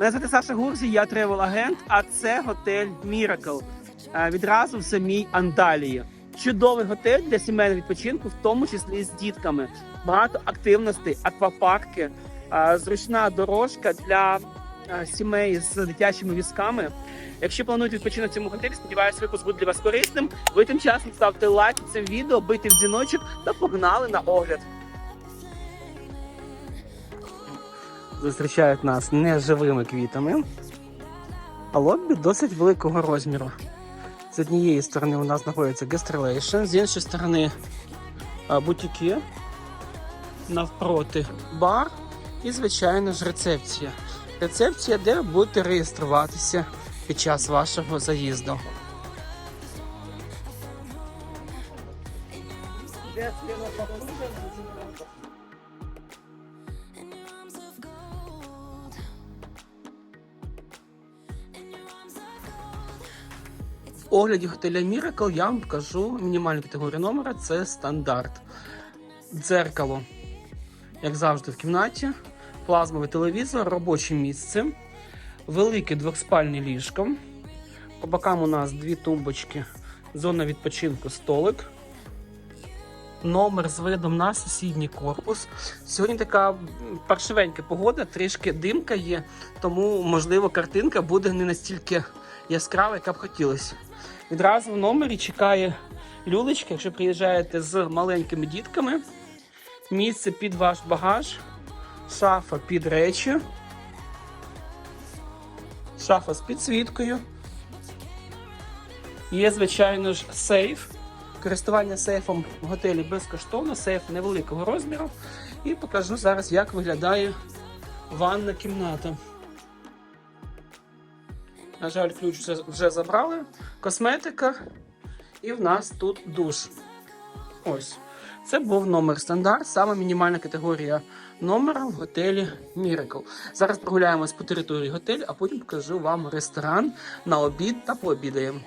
Мене звати Саша Гурзі, я тревел-агент, а це готель Miracle. Е, Відразу в самій Анталії. Чудовий готель для сімейного відпочинку, в тому числі з дітками. Багато активностей, аквапарки, е, зручна дорожка для е, сімей з дитячими візками. Якщо плануєте відпочинок в цьому готелі, сподіваюся, випуск буде для вас корисним. Ви тим часом ставте лайк цим відео, бийте в дзвіночок та погнали на огляд. Зустрічають нас неживими квітами, а лобі досить великого розміру. З однієї сторони у нас знаходиться гастролейшн, з іншої сторони бутіки, навпроти бар і, звичайно ж, рецепція. Рецепція, де ви будете реєструватися під час вашого заїзду. Огляді готеля Miracle я вам покажу мінімальну категорію номера це стандарт. Дзеркало, як завжди, в кімнаті, плазмовий телевізор, робоче місце, велике двохспальне ліжко. По бокам у нас дві тумбочки, зона відпочинку, столик. Номер з видом на сусідній корпус. Сьогодні така паршивенька погода, трішки димка є, тому, можливо, картинка буде не настільки яскрава, яка б хотілося. Відразу в номері чекає люлечка, якщо приїжджаєте з маленькими дітками. Місце під ваш багаж, шафа під речі, шафа з підсвіткою. Є, звичайно ж, сейф. Користування сейфом в готелі безкоштовно, сейф невеликого розміру. І покажу зараз, як виглядає ванна кімната. На жаль, ключ вже, вже забрали. Косметика. І в нас тут душ. Ось. Це був номер стандарт, саме мінімальна категорія номера в готелі Miracle. Зараз прогуляємось по території готелю, а потім покажу вам ресторан на обід та пообідаємо.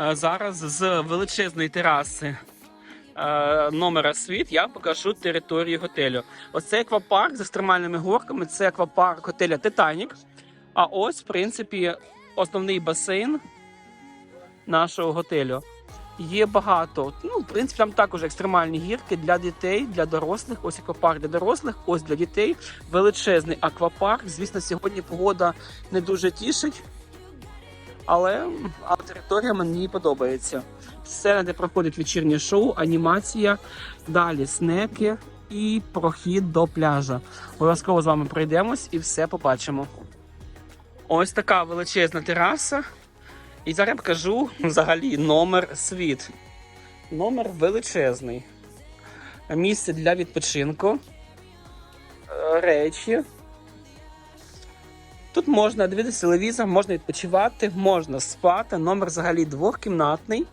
Е, Зараз з величезної тераси е, номера світ я покажу територію готелю. Ось це аквапарк з екстремальними горками. Це аквапарк готеля Титанік. А ось, в принципі, основний басейн нашого готелю. Є багато. Ну, в принципі, там також екстремальні гірки для дітей, для дорослих. Ось аквапарк для дорослих, ось для дітей. Величезний аквапарк. Звісно, сьогодні погода не дуже тішить. Але, але територія мені подобається. Сцена, де проходить вечірнє шоу, анімація, далі снеки і прохід до пляжа. Обов'язково з вами пройдемось і все побачимо. Ось така величезна тераса. І зараз я покажу взагалі номер світ. Номер величезний. Місце для відпочинку. Е, Речі. Тут можна дивитися телевізор, можна відпочивати, можна спати. Номер взагалі двохкімнатний.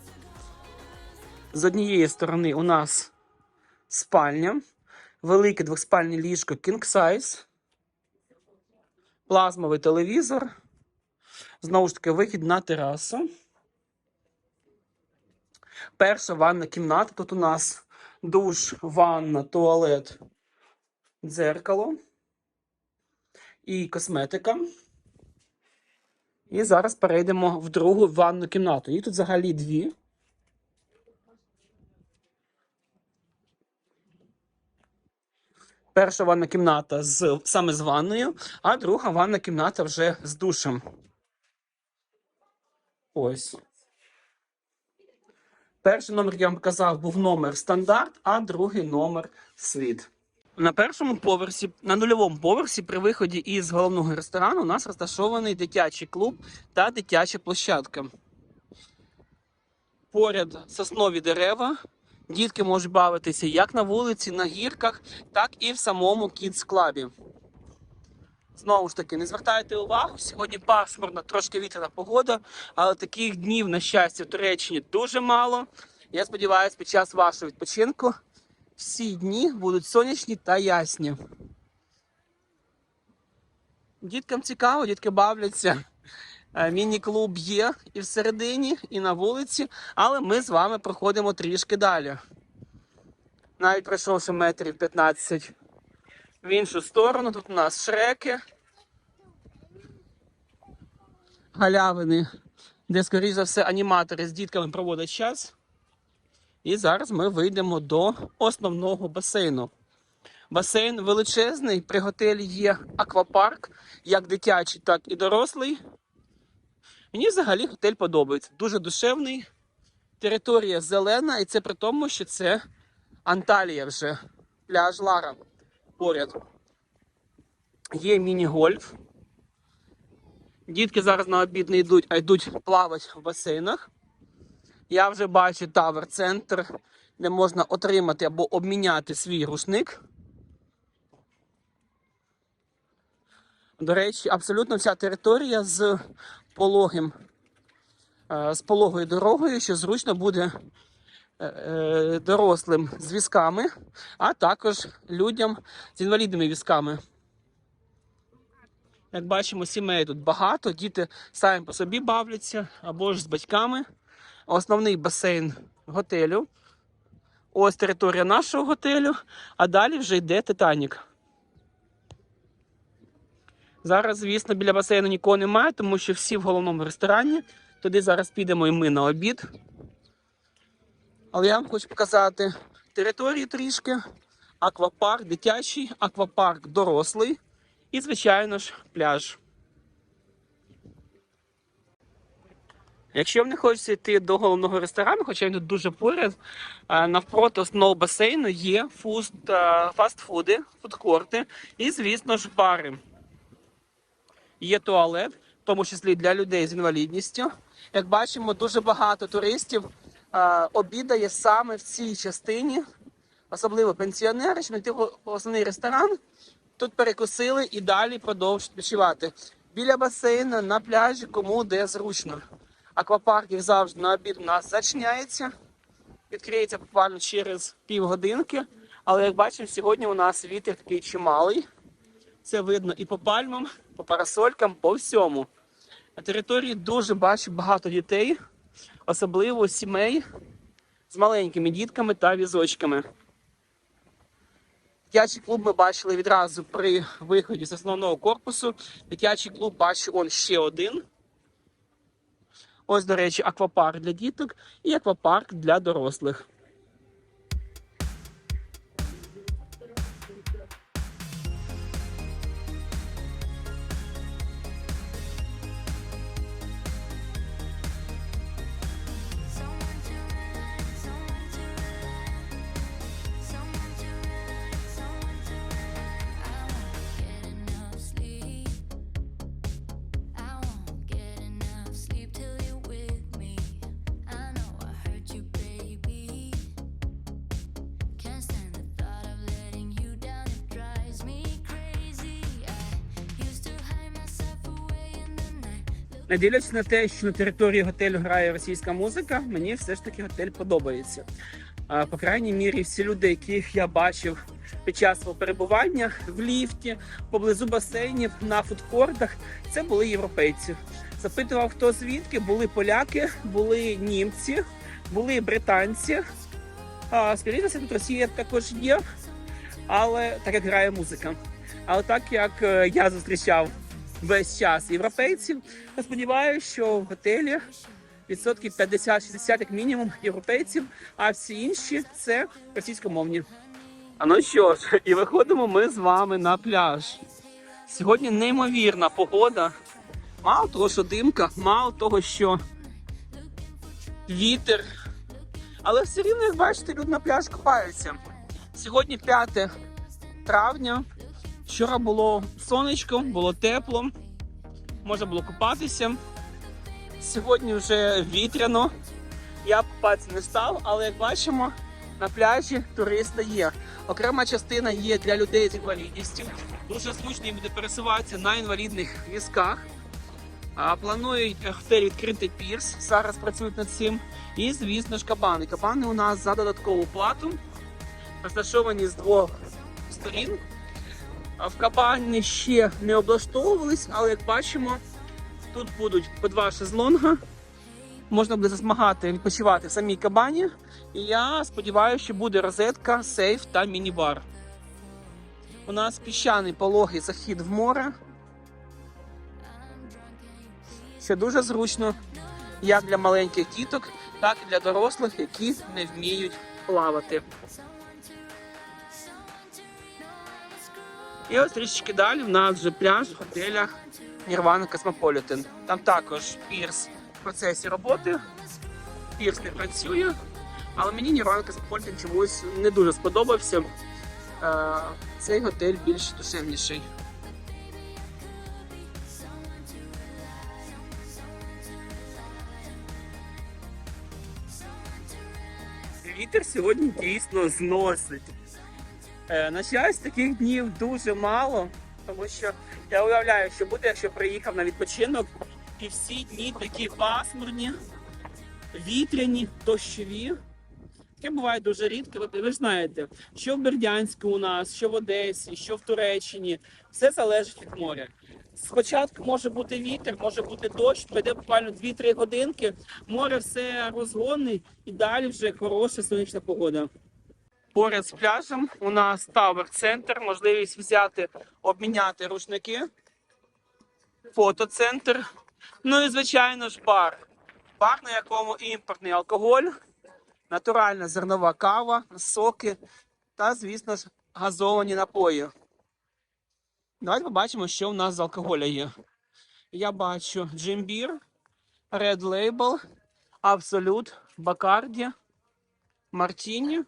З однієї сторони у нас спальня, велике двохспальне ліжко King Size, плазмовий телевізор. Знову ж таки, вихід на терасу. Перша ванна кімната. Тут у нас душ, ванна, туалет, дзеркало і косметика. І зараз перейдемо в другу ванну кімнату. Їх тут взагалі дві. Перша ванна кімната з, саме з ванною, а друга ванна кімната вже з душем. Ось. Перший номер, як я вам показав, був номер стандарт, а другий номер світ. На першому поверсі, на нульовому поверсі, при виході із головного ресторану, у нас розташований дитячий клуб та дитяча площадка. Поряд соснові дерева. Дітки можуть бавитися як на вулиці, на гірках, так і в самому кідс клабі. Знову ж таки, не звертайте увагу, сьогодні пасмурна, трошки вітряна погода, але таких днів, на щастя, в Туреччині дуже мало. Я сподіваюся, під час вашого відпочинку всі дні будуть сонячні та ясні. Діткам цікаво, дітки бавляться. Е, Міні-клуб є і всередині, і на вулиці, але ми з вами проходимо трішки далі. Навіть пройшовши метрів 15 в іншу сторону, тут у нас шреки, галявини, де, скоріш за все, аніматори з дітками проводять час. І зараз ми вийдемо до основного басейну. Басейн величезний, при готелі є аквапарк, як дитячий, так і дорослий. Мені взагалі готель подобається. Дуже душевний, територія зелена, і це при тому, що це Анталія вже, пляж Лара поряд. Є міні-гольф. Дітки зараз на обід не йдуть, а йдуть плавати в басейнах. Я вже бачу тавер-центр, де можна отримати або обміняти свій рушник. До речі, абсолютно вся територія з пологим, е, з пологою дорогою, що зручно буде е, е, дорослим з візками, а також людям з інвалідними візками. Як бачимо, сімей тут багато, діти самі по собі бавляться або ж з батьками. Основний басейн готелю. Ось територія нашого готелю, а далі вже йде Титанік. Зараз, звісно, біля басейну нікого немає, тому що всі в головному ресторані. Туди зараз підемо і ми на обід. Але я вам хочу показати територію трішки. Аквапарк дитячий, аквапарк дорослий і, звичайно ж, пляж. Якщо вам не хочеться йти до головного ресторану, хоча він тут дуже поряд, навпроти основного басейну є фуст, фастфуди, фудкорти і, звісно ж, бари. Є туалет, в тому числі для людей з інвалідністю. Як бачимо, дуже багато туристів а, обідає саме в цій частині, особливо пенсіонери, що не йти основний ресторан. Тут перекусили і далі продовжують відпочивати. Біля басейну, на пляжі, кому де зручно. Аквапарк, як завжди, на обід у нас зачиняється. Відкриється буквально через півгодинки. Але як бачимо, сьогодні у нас вітер такий чималий. Це видно і по пальмам, по парасолькам, по всьому. На території дуже бачу багато дітей, особливо сімей з маленькими дітками та візочками. Дитячий клуб ми бачили відразу при виході з основного корпусу. Дитячий клуб бачу он ще один. Ось, до речі, аквапарк для діток і аквапарк для дорослих. Не дивлячись на те, що на території готелю грає російська музика, мені все ж таки готель подобається. По крайній мірі, всі люди, яких я бачив під час свого перебування в ліфті, поблизу басейнів, на фудкортах, це були європейці. Запитував, хто звідки, були поляки, були німці, були британці. Скоріше, тут Росія також є, але так як грає музика. Але так як е, я зустрічав весь час європейців. Я сподіваюся, що в готелі відсотків 50-60 як мінімум європейців, а всі інші це російськомовні. А ну що ж, і виходимо ми з вами на пляж. Сьогодні неймовірна погода. Мало того, що димка, мало того, що вітер. Але все рівно, як бачите, люди на пляж купаються. Сьогодні 5 травня. Вчора було сонечко, було тепло, можна було купатися. Сьогодні вже вітряно. Я купатися не став, але як бачимо, на пляжі туристи є. Окрема частина є для людей з інвалідністю. Дуже зручно їм буде пересуватися на інвалідних візках. Планують е, готель відкрити пірс. Зараз працюють над цим. І, звісно ж, кабани. Кабани у нас за додаткову плату. Розташовані з двох сторін. В кабані ще не облаштовувались, але як бачимо, тут будуть по два шезлонга. Можна буде засмагати, відпочивати в самій кабані. І я сподіваюся, що буде розетка, сейф та міні-бар. У нас піщаний пологий захід в море. що дуже зручно як для маленьких діток, так і для дорослих, які не вміють плавати. І ось трішечки далі в нас вже пляж в готелях Nirvana Cosmopolitan. Там також пірс в процесі роботи. Пірс не працює, але мені Nirvana Cosmopolitan чомусь не дуже сподобався. Е, Цей готель більш душевніший. Вітер сьогодні дійсно зносить. Е, На щастя, таких днів дуже мало, тому що я уявляю, що буде, якщо приїхав на відпочинок, і всі дні такі пасмурні, вітряні, дощові. Таке буває дуже рідко. Ви, ви ж знаєте, що в Бердянську у нас, що в Одесі, що в Туреччині, все залежить від моря. Спочатку може бути вітер, може бути дощ, пройде буквально 2-3 годинки, море все розгонить і далі вже хороша сонячна погода. Поряд з пляжем у нас Тавер Центр, можливість взяти, обміняти рушники, фотоцентр. Ну і звичайно ж бар. Бар, на якому імпортний алкоголь, натуральна зернова кава, соки та, звісно ж, газовані напої. Давайте побачимо, що у нас з алкоголя є. Я бачу Джимбір, Red Label, Absolute, Bacardi, Martini.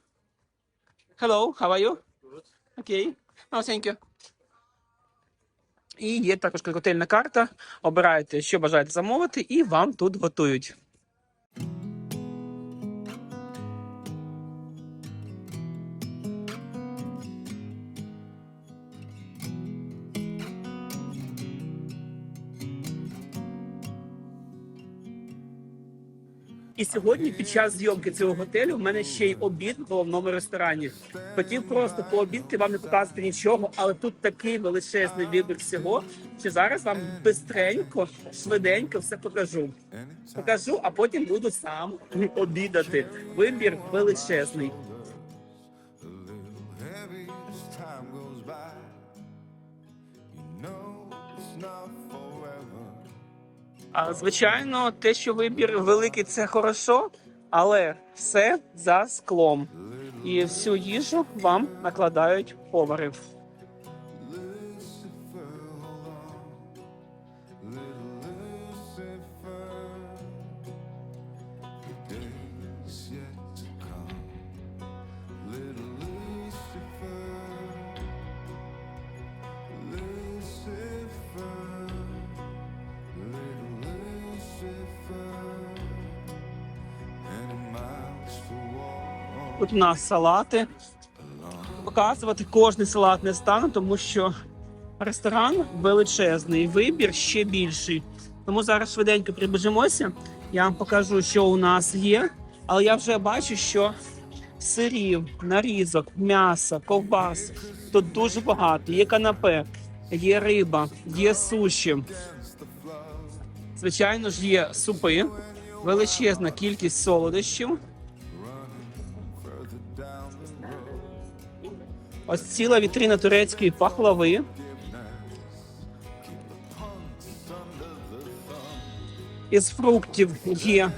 Hello, how are you? Окей. Okay. No, thank you. І є також коктейльна карта. Обираєте, що бажаєте замовити, і вам тут готують. І сьогодні, під час зйомки цього готелю, в мене ще й обід в головному ресторані. Хотів просто пообідати, вам не показати нічого, але тут такий величезний вибір всього, що зараз вам бистренько, швиденько все покажу. Покажу, а потім буду сам обідати. Вибір величезний. А звичайно, те, що вибір великий, це хорошо, але все за склом. І всю їжу вам накладають повари. Тут у нас салати. Показувати кожний салат не стану, тому що ресторан величезний, вибір ще більший. Тому зараз швиденько прибіжимося. Я вам покажу, що у нас є. Але я вже бачу, що сирів, нарізок, м'яса, ковбас тут дуже багато. Є канапе, є риба, є суші. Звичайно ж, є супи, величезна кількість солодощів. Ось ціла вітрина турецької пахлави. Із фруктів є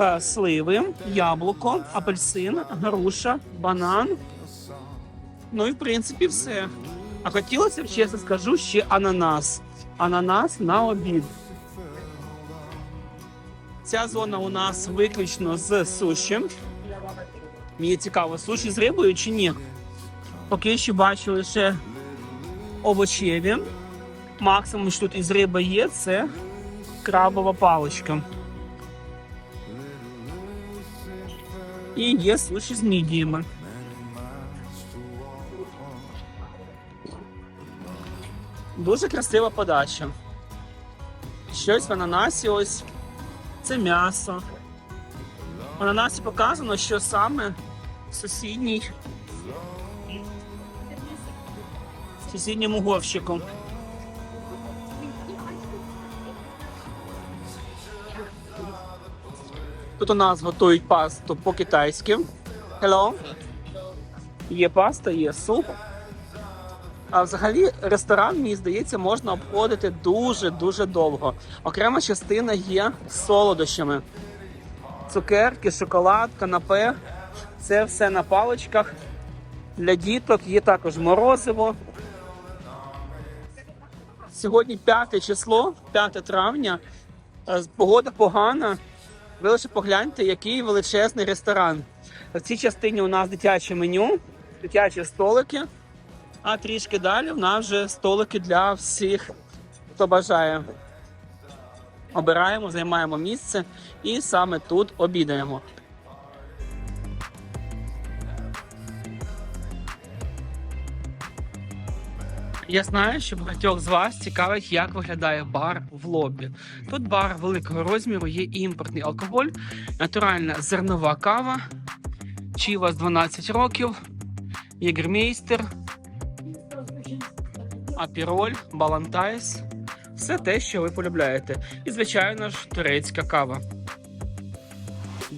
е, сливи, яблуко, апельсин, груша, банан. Ну і в принципі все. А хотілося б, чесно скажу, ще ананас. Ананас на обід. Ця зона у нас виключно з суші. Мені цікаво, суші з рибою чи ні? Поки що бачу лише овочеві. Максимум, що тут із риби є, це крабова паличка. І є суші з мідіями. Дуже красива подача. Щось в ананасі ось. Це м'ясо. В ананасі показано, що саме сусідній сусідньому горщику. Тут у нас готують пасту по-китайськи. Hello. Є паста, є суп. А взагалі ресторан, мені здається, можна обходити дуже-дуже довго. Окрема частина є солодощами. Цукерки, шоколад, канапе. Це все на паличках. Для діток є також морозиво. Сьогодні 5 число, 5 травня. Е, Погода погана. Ви лише погляньте, який величезний ресторан. В цій частині у нас дитяче меню, дитячі столики. А трішки далі в нас вже столики для всіх, хто бажає. Обираємо, займаємо місце і саме тут обідаємо. Я знаю, що багатьох з вас цікавить, як виглядає бар в лобі. Тут бар великого розміру, є імпортний алкоголь, натуральна зернова кава, чіва з 12 років, єгермейстер, апіроль, балантайс. Все те, що ви полюбляєте. І, звичайно ж, турецька кава.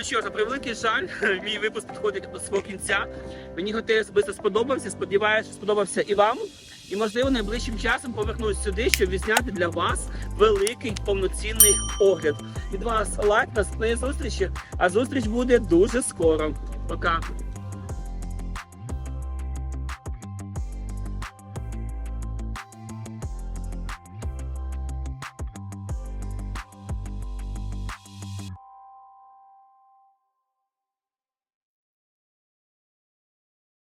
Ну що ж, на превеликий жаль, мій випуск підходить до свого кінця. Мені готель особисто сподобався. Сподіваюся, що сподобався і вам. І можливо найближчим часом повернусь сюди, щоб відзняти для вас великий повноцінний огляд. Від вас лайк, наступної зустрічі, а зустріч буде дуже скоро. Пока.